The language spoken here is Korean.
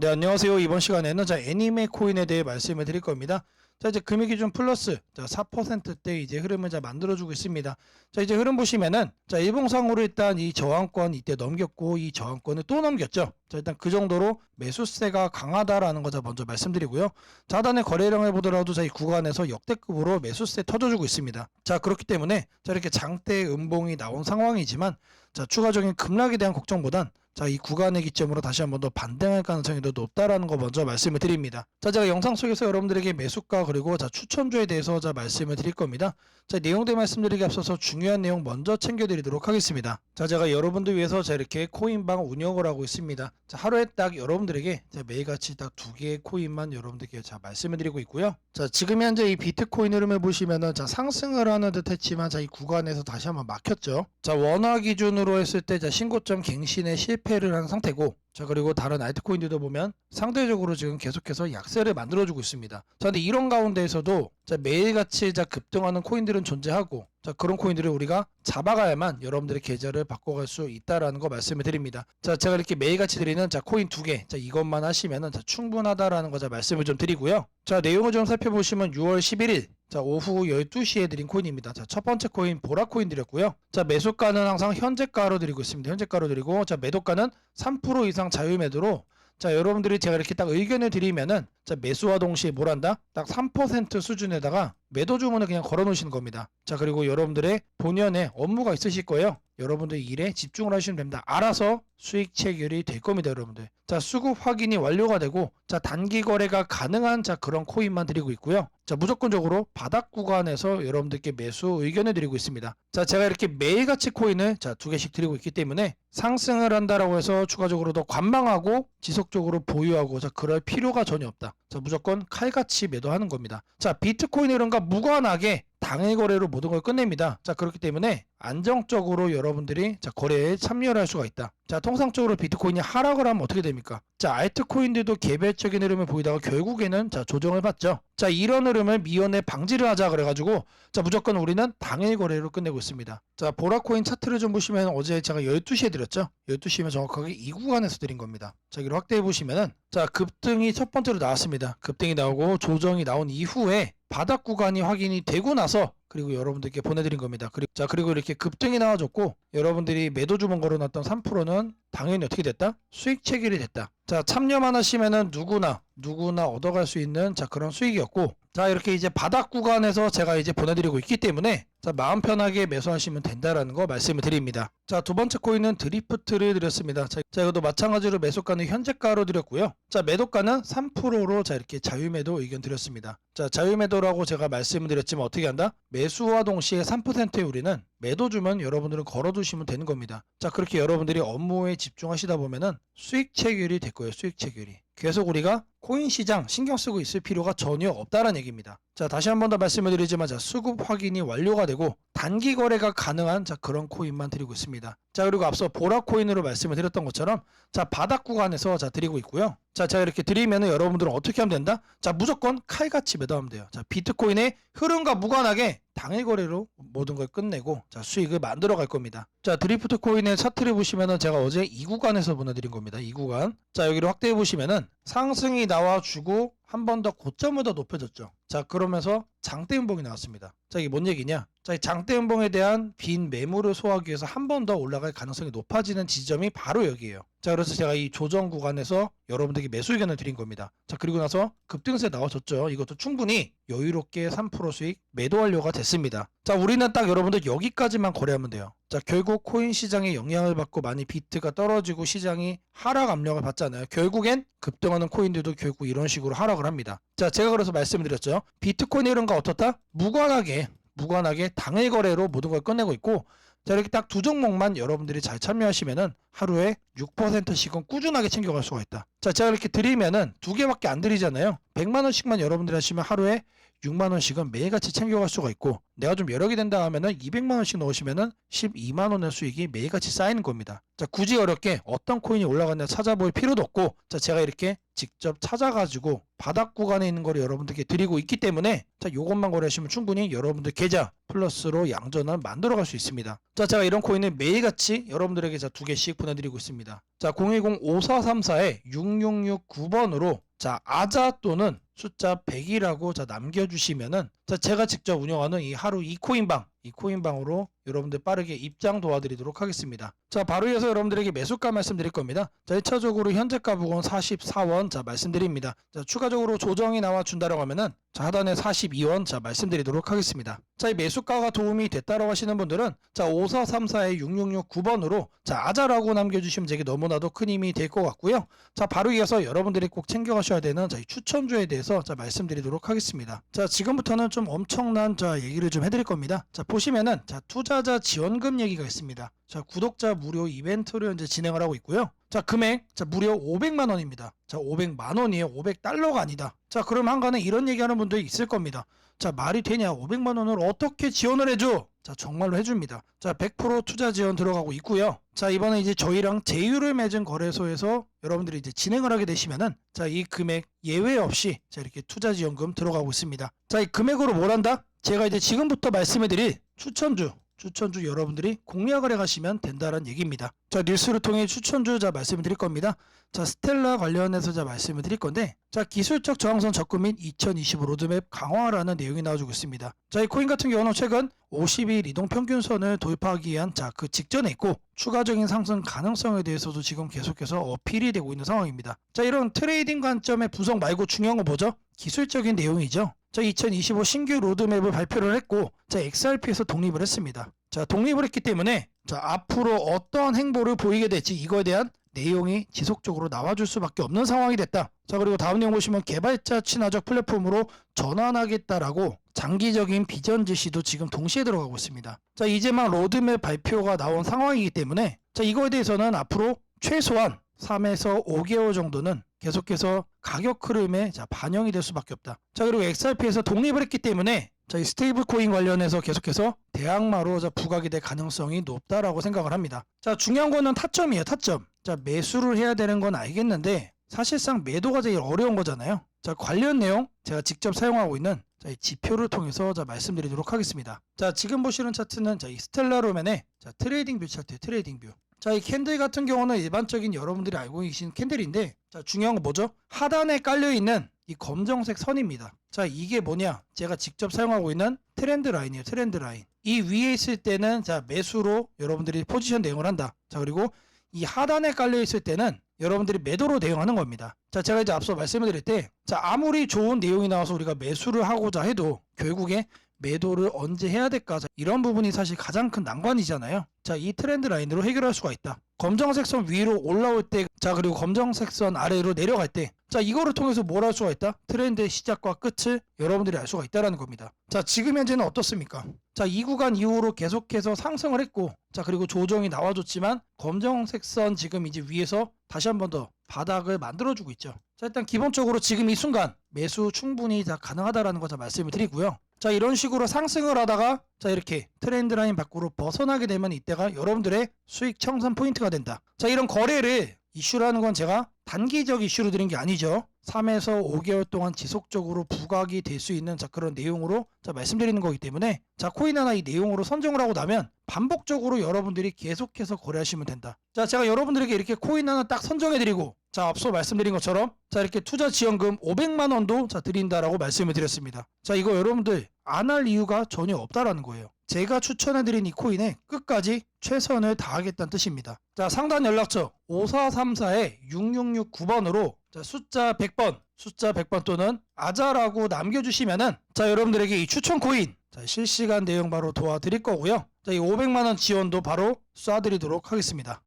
네, 안녕하세요. 이번 시간에는 자, 애니메 코인에 대해 말씀을 드릴 겁니다. 자, 이제 금액 기준 플러스 자, 4%대 이제 흐름을 자 만들어주고 있습니다. 자, 이제 흐름 보시면은 자, 일봉상으로 일단 이 저항권 이때 넘겼고 이 저항권을 또 넘겼죠. 자, 일단 그 정도로 매수세가 강하다라는 거자 먼저 말씀드리고요. 자, 하단의 거래량을 보더라도 자, 이 구간에서 역대급으로 매수세 터져주고 있습니다. 자, 그렇기 때문에 자, 이렇게 장대 음봉이 나온 상황이지만 자, 추가적인 급락에 대한 걱정보단 자, 이 구간의 기점으로 다시 한번 더 반등할 가능성이 더 높다라는 거 먼저 말씀을 드립니다. 자, 제가 영상 속에서 여러분들에게 매수가 그리고 자, 추천주에 대해서 자, 말씀을 드릴 겁니다. 자, 내용들 말씀드리기 앞서서 중요한 내용 먼저 챙겨드리도록 하겠습니다. 자, 제가 여러분들 위해서 자, 이렇게 코인방 운영을 하고 있습니다. 자, 하루에 딱 여러분들에게 자, 매일같이 딱 두 개의 코인만 여러분들께 자, 말씀을 드리고 있고요. 자, 지금 현재 이 비트코인 흐름을 보시면은 자, 상승을 하는 듯 했지만 자, 이 구간에서 다시 한번 막혔죠. 자, 원화 기준으로 했을 때 자, 신고점 갱신에 실패를 한 상태고 자 그리고 다른 알트코인들도 보면 상대적으로 지금 계속해서 약세를 만들어주고 있습니다. 자 근데 이런 가운데에서도 자 매일같이 자 급등하는 코인들은 존재하고 자 그런 코인들을 우리가 잡아가야만 여러분들의 계좌를 바꿔갈 수 있다라는 거 말씀을 드립니다. 자 제가 이렇게 매일같이 드리는 자 코인 두 개, 자 이것만 하시면은 자 충분하다라는 거 자 말씀을 좀 드리고요. 자 내용을 좀 살펴보시면 6월 11일 자 오후 12시에 드린 코인입니다. 자 첫 번째 코인 보라 코인 드렸고요. 자 매수가는 항상 현재가로 드리고 있습니다. 현재가로 드리고 자 매도가는 3% 이상 자유 매도로 자 여러분들이 제가 이렇게 딱 의견을 드리면은 자 매수와 동시에 뭘 한다? 딱 3% 수준에다가 매도 주문을 그냥 걸어 놓으시는 겁니다. 자 그리고 여러분들의 본연의 업무가 있으실 거예요. 여러분들 일에 집중을 하시면 됩니다. 알아서 수익 체결이 될 겁니다, 여러분들. 자, 수급 확인이 완료가 되고, 자, 단기 거래가 가능한 자, 그런 코인만 드리고 있고요. 자, 무조건적으로 바닥 구간에서 여러분들께 매수 의견을 드리고 있습니다. 자, 제가 이렇게 매일같이 코인을 자, 두 개씩 드리고 있기 때문에 상승을 한다라고 해서 추가적으로 더 관망하고 지속적으로 보유하고 자, 그럴 필요가 전혀 없다. 자, 무조건 칼같이 매도하는 겁니다. 자, 비트코인 이런가 무관하게 당일 거래로 모든 걸 끝냅니다. 자, 그렇기 때문에 안정적으로 여러분들이 자, 거래에 참여를 할 수가 있다. 자, 통상적으로 비트코인이 하락을 하면 어떻게 됩니까? 자, 알트코인들도 개별적인 흐름을 보이다가 결국에는 자, 조정을 받죠. 자, 이런 흐름을 미연에 방지를 하자 그래가지고 자, 무조건 우리는 당일 거래로 끝내고 있습니다. 자, 보라코인 차트를 좀 보시면 어제 제가 12시에 드렸죠? 12시면 정확하게 이 구간에서 드린 겁니다. 자, 여기로 확대해 보시면은 자, 급등이 첫 번째로 나왔습니다. 급등이 나오고 조정이 나온 이후에 바닥 구간이 확인이 되고 나서 그리고 여러분들께 보내드린 겁니다. 그리고 자 그리고 이렇게 급등이 나와줬고 여러분들이 매도 주문 걸어놨던 3%는 당연히 어떻게 됐다? 수익 체결이 됐다. 자 참여만 하시면은 누구나 누구나 얻어갈 수 있는 자 그런 수익이었고 자 이렇게 이제 바닥 구간에서 제가 이제 보내드리고 있기 때문에 자 마음 편하게 매수하시면 된다라는 거 말씀을 드립니다. 자 두 번째 코인은 드리프트를 드렸습니다. 자, 자 이것도 마찬가지로 매수가는 현재가로 드렸고요. 자 매도가는 3%로 자 이렇게 자유매도 의견 드렸습니다. 자 자유매도라고 제가 말씀을 드렸지만 어떻게 한다? 매수와 동시에 3%의 우리는 매도 주면 여러분들은 걸어두시면 되는 겁니다. 자 그렇게 여러분들이 업무에 집중하시다 보면은 수익 체결이 될 거예요. 수익 체결이. 계속 우리가 코인 시장 신경 쓰고 있을 필요가 전혀 없다는 얘기입니다. 자, 다시 한 번 더 말씀을 드리지만 자, 수급 확인이 완료가 되고 단기 거래가 가능한 자, 그런 코인만 드리고 있습니다. 자, 그리고 앞서 보라 코인으로 말씀을 드렸던 것처럼 자, 바닥 구간에서 자, 드리고 있고요. 자, 제가 이렇게 드리면은 여러분들은 어떻게 하면 된다? 자, 무조건 칼같이 매도하면 돼요. 자, 비트코인의 흐름과 무관하게 당일 거래로 모든 걸 끝내고 자, 수익을 만들어 갈 겁니다. 자, 드리프트 코인의 차트를 보시면은 제가 어제 이 구간에서 보내드린 겁니다. 이 구간. 자, 여기를 확대해 보시면은 상승이 나와주고 한 번 더 고점을 더 높여줬죠. 자, 그러면서 장대 음봉이 나왔습니다. 자, 이게 뭔 얘기냐? 자, 이 장대 음봉에 대한 빈 매물을 소화하기 위해서 한 번 더 올라갈 가능성이 높아지는 지점이 바로 여기에요. 자, 그래서 제가 이 조정 구간에서 여러분들에게 매수 의견을 드린 겁니다. 자, 그리고 나서 급등세 나와줬죠. 이것도 충분히 여유롭게 3% 수익 매도 완료가 됐습니다. 자, 우리는 딱 여러분들 여기까지만 거래하면 돼요. 자, 결국 코인 시장에 영향을 받고 많이 비트가 떨어지고 시장이 하락 압력을 받잖아요. 결국엔 급등하는 코인들도 결국 이런 식으로 하락 을 합니다. 자, 제가 그래서 말씀드렸죠. 비트코인 이런가 어떻다? 무관하게 무관하게 당일 거래로 모든 걸 끝내고 있고 자 이렇게 딱 두 종목만 여러분들이 잘 참여하시면은 하루에 6%씩은 꾸준하게 챙겨갈 수가 있다. 자 제가 이렇게 드리면은 두 개밖에 안 드리잖아요. 100만 원씩만 여러분들이 하시면 하루에 6만 원씩은 매일같이 챙겨갈 수가 있고 내가 좀 여력이 된다 하면은 200만 원씩 넣으시면은 12만 원의 수익이 매일같이 쌓이는 겁니다. 자 굳이 어렵게 어떤 코인이 올라갔냐 찾아볼 필요도 없고 자 제가 이렇게 직접 찾아가지고 바닥 구간에 있는 거를 여러분들께 드리고 있기 때문에 자 요것만 거래하시면 충분히 여러분들 계좌 플러스로 양전을 만들어 갈 수 있습니다. 자 제가 이런 코인을 매일같이 여러분들에게 자두 개씩 보내드리고 있습니다. 자 010-5434에 6669번으로 자 아자 또는 숫자 100이라고 자 남겨주시면은 자 제가 직접 운영하는 이 하루 이 코인방 이 코인방으로 여러분들 빠르게 입장 도와드리도록 하겠습니다. 자 바로 이어서 여러분들에게 매수가 말씀드릴 겁니다. 자 1차적으로 현재가 부근 44원 자 말씀드립니다. 자 추가적으로 조정이 나와 준다라고 하면은 자 하단에 42원 자 말씀드리도록 하겠습니다. 자 이 매수가가 도움이 됐다라고 하시는 분들은 자 5434에 6669번으로 자 아자라고 남겨주시면 제게 너무나도 큰 힘이 될 것 같고요. 자 바로 이어서 여러분들이 꼭 챙겨가셔야 되는 자, 이 추천주에 대해서 자 말씀드리도록 하겠습니다. 자 지금부터는 좀 엄청난 자 얘기를 좀 해드릴 겁니다. 자 보시면은 자 투자자 지원금 얘기가 있습니다. 자 구독자 무료 이벤트를 현재 진행을 하고 있고요. 자 금액 자 무려 500만 원입니다. 자 500만 원이에요. 500달러가 아니다. 자 그럼 한간에 이런 얘기하는 분들이 있을 겁니다. 자 말이 되냐 500만 원을 어떻게 지원을 해줘? 자 정말로 해줍니다. 자 100% 투자 지원 들어가고 있고요. 자 이번에 이제 저희랑 제휴를 맺은 거래소에서 여러분들이 이제 진행을 하게 되시면은 자 이 금액 예외 없이 자 이렇게 투자 지원금 들어가고 있습니다. 자 이 금액으로 뭘 한다? 제가 이제 지금부터 말씀해 드릴 추천주 추천주 여러분들이 공략을 해가시면 된다는 얘기입니다. 자 뉴스를 통해 추천주 자 말씀을 드릴 겁니다. 자 스텔라 관련해서 자 말씀을 드릴 건데 자 기술적 저항선 접근 및 2025 로드맵 강화라는 내용이 나와주고 있습니다. 자 이 코인 같은 경우는 최근 50일 이동 평균선을 돌파하기 위한 자 그 직전에 있고 추가적인 상승 가능성에 대해서도 지금 계속해서 어필이 되고 있는 상황입니다. 자 이런 트레이딩 관점의 분석 말고 중요한 건 뭐죠? 기술적인 내용이죠. 자 2025 신규 로드맵을 발표를 했고 자 XRP에서 독립을 했습니다. 자 독립을 했기 때문에 자 앞으로 어떠한 행보를 보이게 될지 이거에 대한 내용이 지속적으로 나와줄 수밖에 없는 상황이 됐다. 자 그리고 다음 내용 보시면 개발자 친화적 플랫폼으로 전환하겠다라고 장기적인 비전 제시도 지금 동시에 들어가고 있습니다. 자 이제 막 로드맵 발표가 나온 상황이기 때문에 자 이거에 대해서는 앞으로 최소한 3에서 5개월 정도는 계속해서 가격 흐름에 자, 반영이 될 수밖에 없다. 자 그리고 XRP에서 독립을 했기 때문에 자, 이 스테이블 코인 관련해서 계속해서 대항마로 자, 부각이 될 가능성이 높다라고 생각을 합니다. 자 중요한 거는 타점이에요. 타점. 자 매수를 해야 되는 건 알겠는데 사실상 매도가 제일 어려운 거잖아요. 자 관련 내용 제가 직접 사용하고 있는 자, 이 지표를 통해서 자, 말씀드리도록 하겠습니다. 자 지금 보시는 차트는 자, 이 스텔라 로맨의 자, 트레이딩 뷰 차트 트레이딩 뷰. 자, 이 캔들 같은 경우는 일반적인 여러분들이 알고 계신 캔들인데, 자, 중요한 건 뭐죠? 하단에 깔려 있는 이 검정색 선입니다. 자, 이게 뭐냐? 제가 직접 사용하고 있는 트렌드 라인이에요. 트렌드 라인. 이 위에 있을 때는 자, 매수로 여러분들이 포지션 대응을 한다. 자, 그리고 이 하단에 깔려 있을 때는 여러분들이 매도로 대응하는 겁니다. 자, 제가 이제 앞서 말씀을 드릴 때, 자, 아무리 좋은 내용이 나와서 우리가 매수를 하고자 해도 결국에 매도를 언제 해야 될까? 자, 이런 부분이 사실 가장 큰 난관이잖아요. 자, 이 트렌드 라인으로 해결할 수가 있다. 검정색 선 위로 올라올 때, 자, 그리고 검정색 선 아래로 내려갈 때, 자, 이거를 통해서 뭘 할 수가 있다? 트렌드의 시작과 끝을 여러분들이 알 수가 있다라는 겁니다. 자, 지금 현재는 어떻습니까? 자, 이 구간 이후로 계속해서 상승을 했고, 자, 그리고 조정이 나와줬지만, 검정색 선 지금 이제 위에서 다시 한 번 더 바닥을 만들어주고 있죠. 자, 일단 기본적으로 지금 이 순간 매수 충분히 다 가능하다라는 거자 말씀을 드리고요. 자 이런 식으로 상승을 하다가 자 이렇게 트렌드 라인 밖으로 벗어나게 되면 이때가 여러분들의 수익 청산 포인트가 된다. 자 이런 거래를 이슈라는 건 제가 단기적 이슈로 드린 게 아니죠. 3에서 5개월 동안 지속적으로 부각이 될 수 있는 자 그런 내용으로 자 말씀드리는 거기 때문에 자 코인 하나 이 내용으로 선정을 하고 나면 반복적으로 여러분들이 계속해서 거래하시면 된다. 자 제가 여러분들에게 이렇게 코인 하나 딱 선정해 드리고 자 앞서 말씀드린 것처럼 자 이렇게 투자 지원금 500만 원도 자 드린다라고 말씀을 드렸습니다. 자 이거 여러분들 안 할 이유가 전혀 없다라는 거예요. 제가 추천해드린 이 코인에 끝까지 최선을 다하겠다는 뜻입니다. 자 상단 연락처 5434에 6669번으로 자, 숫자 100번 숫자 100번 또는 아자라고 남겨주시면은 자 여러분들에게 이 추천 코인 자, 실시간 내용 바로 도와드릴 거고요. 자, 이 500만 원 지원도 바로 쏴드리도록 하겠습니다.